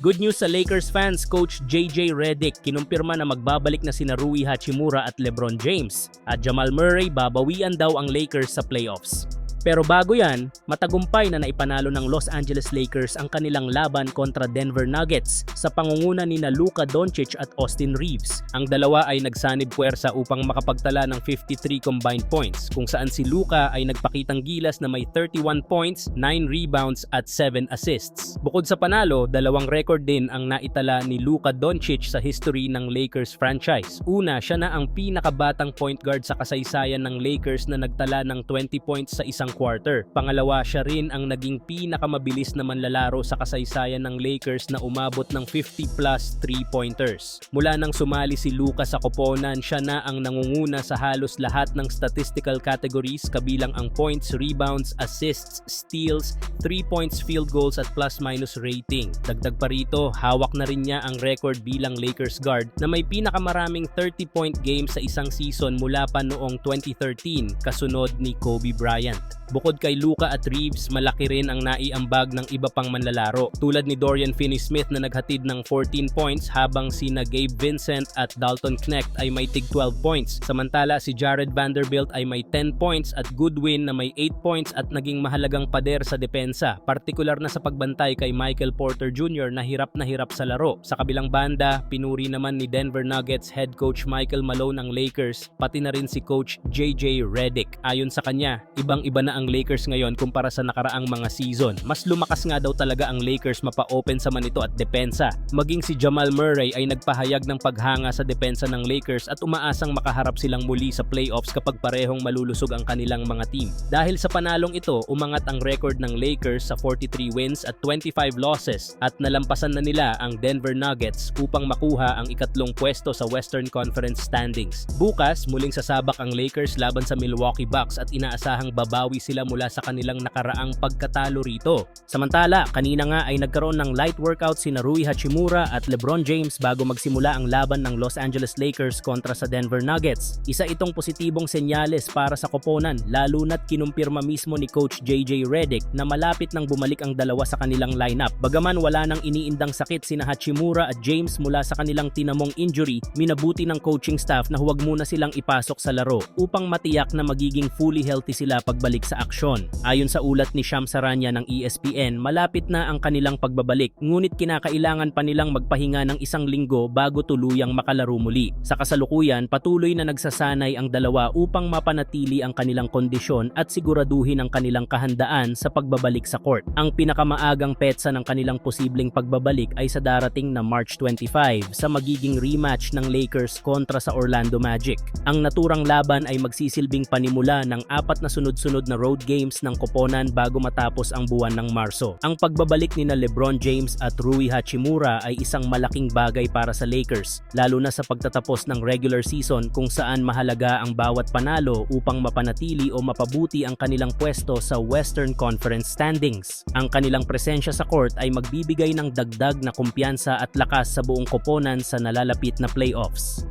Good news sa Lakers fans, Coach JJ Redick kinumpirma na magbabalik na sina Rui Hachimura at LeBron James at Jamal Murray babawian daw ang Lakers sa playoffs. Pero bago yan, matagumpay na naipanalo ng Los Angeles Lakers ang kanilang laban kontra Denver Nuggets sa pangunguna ni Luka Doncic at Austin Reeves. Ang dalawa ay nagsanib puwersa upang makapagtala ng 53 combined points kung saan si Luka ay nagpakitang gilas na may 31 points, 9 rebounds at 7 assists. Bukod sa panalo, dalawang record din ang naitala ni Luka Doncic sa history ng Lakers franchise. Una, siya na ang pinakabatang point guard sa kasaysayan ng Lakers na nagtala ng 20 points sa isang quarter. Pangalawa, siya rin ang naging pinakamabilis na manlalaro sa kasaysayan ng Lakers na umabot ng 50 plus 3-pointers. Mula nang sumali si Luka sa koponan, siya na ang nangunguna sa halos lahat ng statistical categories kabilang ang points, rebounds, assists, steals, 3 points, field goals at plus-minus rating. Dagdag pa rito, hawak na rin niya ang record bilang Lakers guard na may pinakamaraming 30-point game sa isang season mula pa noong 2013 kasunod ni Kobe Bryant. Bukod kay Luka at Reeves, malaki rin ang naiambag ng iba pang manlalaro tulad ni Dorian Finney-Smith na naghatid ng 14 points habang sina Gabe Vincent at Dalton Knecht ay may tig 12 points. Samantala si Jared Vanderbilt ay may 10 points at Goodwin na may 8 points at naging mahalagang pader sa depensa, partikular na sa pagbantay kay Michael Porter Jr. na hirap na hirap sa laro. Sa kabilang banda, pinuri naman ni Denver Nuggets head coach Michael Malone ng Lakers, pati na rin si coach JJ Redick. Ayon sa kanya, ibang-iba na ang Lakers ngayon kumpara sa nakaraang mga season. Mas lumakas nga daw talaga ang Lakers mapa-open sa manito at depensa. Maging si Jamal Murray ay nagpahayag ng paghanga sa depensa ng Lakers at umaasang makaharap silang muli sa playoffs kapag parehong malulusog ang kanilang mga team. Dahil sa panalong ito, umangat ang record ng Lakers sa 43 wins at 25 losses at nalampasan na nila ang Denver Nuggets upang makuha ang ikatlong pwesto sa Western Conference standings. Bukas, muling sasabak ang Lakers laban sa Milwaukee Bucks at inaasahang babawi sila mula sa kanilang nakaraang pagkatalo rito. Samantala, kanina nga ay nagkaroon ng light workout si Rui Hachimura at LeBron James bago magsimula ang laban ng Los Angeles Lakers kontra sa Denver Nuggets. Isa itong positibong senyales para sa koponan lalo na't kinumpirma mismo ni Coach JJ Redick na malapit nang bumalik ang dalawa sa kanilang lineup. Bagaman wala nang iniindang sakit sina Hachimura at James mula sa kanilang tinamong injury, minabuti ng coaching staff na huwag muna silang ipasok sa laro upang matiyak na magiging fully healthy sila pagbalik sa aksyon. Ayon sa ulat ni Sham Saranya ng ESPN, malapit na ang kanilang pagbabalik ngunit kinakailangan pa nilang magpahinga ng isang linggo bago tuluyang makalaro muli. Sa kasalukuyan, patuloy na nagsasanay ang dalawa upang mapanatili ang kanilang kondisyon at siguraduhin ang kanilang kahandaan sa pagbabalik sa court. Ang pinakamaagang petsa ng kanilang posibleng pagbabalik ay sa darating na March 25 sa magiging rematch ng Lakers kontra sa Orlando Magic. Ang naturang laban ay magsisilbing panimula ng apat na sunod-sunod na road games ng koponan bago matapos ang buwan ng Marso. Ang pagbabalik ni na LeBron James at Rui Hachimura ay isang malaking bagay para sa Lakers, lalo na sa pagtatapos ng regular season kung saan mahalaga ang bawat panalo upang mapanatili o mapabuti ang kanilang pwesto sa Western Conference standings. Ang kanilang presensya sa court ay magbibigay ng dagdag na kumpiyansa at lakas sa buong koponan sa nalalapit na playoffs.